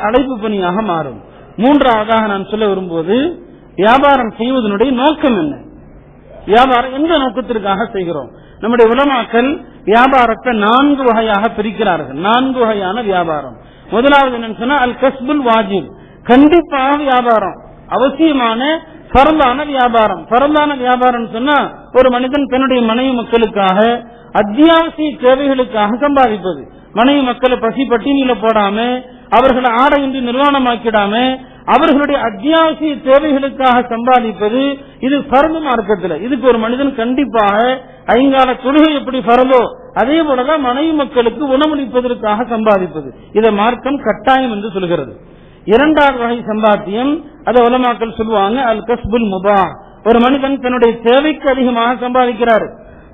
அழைப்பு பணியாக மாறும். மூன்றாவதாக நான் சொல்ல விரும்புவது வியாபாரம் செய்வதனுடைய நோக்கம் என்ன? வியாபாரம் எந்த நோக்கத்திற்காக செய்கிறோம்? நம்முடைய உலமாக்கள் வியாபாரத்தை நான்கு வகையாக பிரிக்கிறார்கள். நான்கு வகையான வியாபாரம். முதலாவது என்னன்னு சொன்னா அல் கஸ்புல் வாஜிப். கண்டிப்பாக வியாபாரம். அவசியமான பரந்தான வியாபாரம். பரந்தான வியாபாரம் சொன்னா ஒரு மனிதன் தன்னுடைய மனைவி மக்களுக்காக அத்தியாவசிய தேவைகளுக்காக சம்பாதிப்பது. மனைவி மக்களை பசி பட்டினியில போடாம அவர்களை ஆடையின்றி நிர்வாணமாக்கிடாம அவர்களுடைய அத்தியாவசிய தேவைகளுக்காக சம்பாதிப்பது இது பரந்து மார்க்கத்தில். இதுக்கு ஒரு மனிதன் கண்டிப்பாக ஐங்கால தொழுகை எப்படி பரந்தோ அதே போலதான் மனைவி மக்களுக்கு உணவளிப்பதற்காக சம்பாதிப்பது. இதை மார்க்கம் கட்டாயம் என்று சொல்கிறது. இரண்டாவது வகை சம்பாத்தியம் அதை உலமாக்கள் சொல்லுவாங்க அல் கஸ்புல் முபா ஒரு மனிதன் தன்னுடைய தேவைக்கு அதிகமாக சம்பாதிக்கிறார்.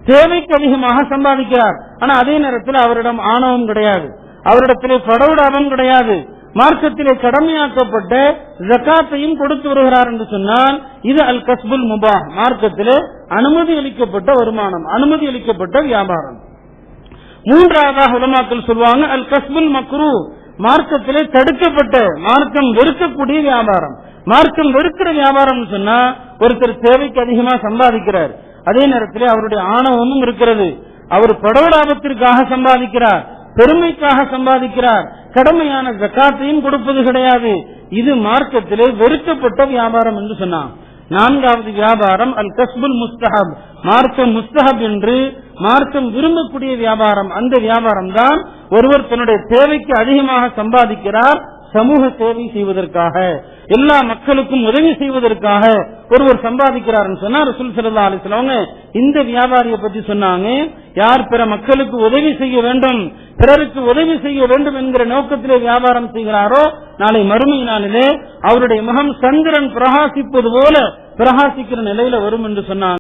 தேவைக்கு அதிகமாக சம்பாதிக்கிறார். ஆனா அதே நேரத்தில் அவரிடம் ஆணவம் கிடையாது. அவரிடத்திலே படவுடாபம் கிடையாது. மார்க்கத்திலே கடமையாக்கப்பட்ட ஜக்காத்தையும் கொடுத்து வருகிறார் என்று சொன்னால் இது அல் கஸ்புல் முபா மார்க்கத்திலே அனுமதி அளிக்கப்பட்ட வருமானம் அனுமதி அளிக்கப்பட்ட வியாபாரம். மூன்றாவதாக உலமாக்கள் சொல்லுவாங்க அல் கஸ்புல் மக்ரூ. மார்க்கத்திலே தடுக்கப்பட்ட மார்க்கம் வெறுக்கக்கூடிய வியாபாரம். மார்க்கம் வெறுக்கிற வியாபாரம் சொன்னா ஒருத்தர் தேவைக்கு அதிகமா சம்பாதிக்கிறார். அதே நேரத்தில் அவருடைய ஆணவமும் இருக்கிறது. அவர் படவலாபத்திற்காக சம்பாதிக்கிறார். பெருமைக்காக சம்பாதிக்கிறார். கடமையான ஜக்காத்தையும் கொடுப்பது கிடையாது. இது மார்க்கத்திலே வெறுக்கப்பட்ட வியாபாரம் என்று சொன்னான். நான்காவது வியாபாரம் அல் கஸ்புல் முஸ்தஹப். மார்க்கம் முஸ்தஹப் என்று மார்க்கம் விரும்பக்கூடிய வியாபாரம். அந்த வியாபாரம் தான் ஒருவர் தன்னுடைய தேவைக்கு அதிகமாக சம்பாதிக்கிறார். சமூக சேவை செய்வதற்காக எல்லா மக்களுக்கும் உதவி செய்வதற்காக ஒருவர் சம்பாதிக்கிறார் சொன்னா ரசூல் சல்லா அலிஸ்லவங்க இந்த வியாபாரியை பற்றி சொன்னாங்க யார் பிற மக்களுக்கு உதவி செய்ய வேண்டும் பிறருக்கு உதவி செய்ய வேண்டும் என்கிற நோக்கத்திலே வியாபாரம் செய்கிறாரோ நாளை மறுமை நாளிலே அவருடைய முகம் சந்திரன் பிரகாசிப்பது போல பிரகாசிக்கிற நிலையில வரும் என்று சொன்னாங்க.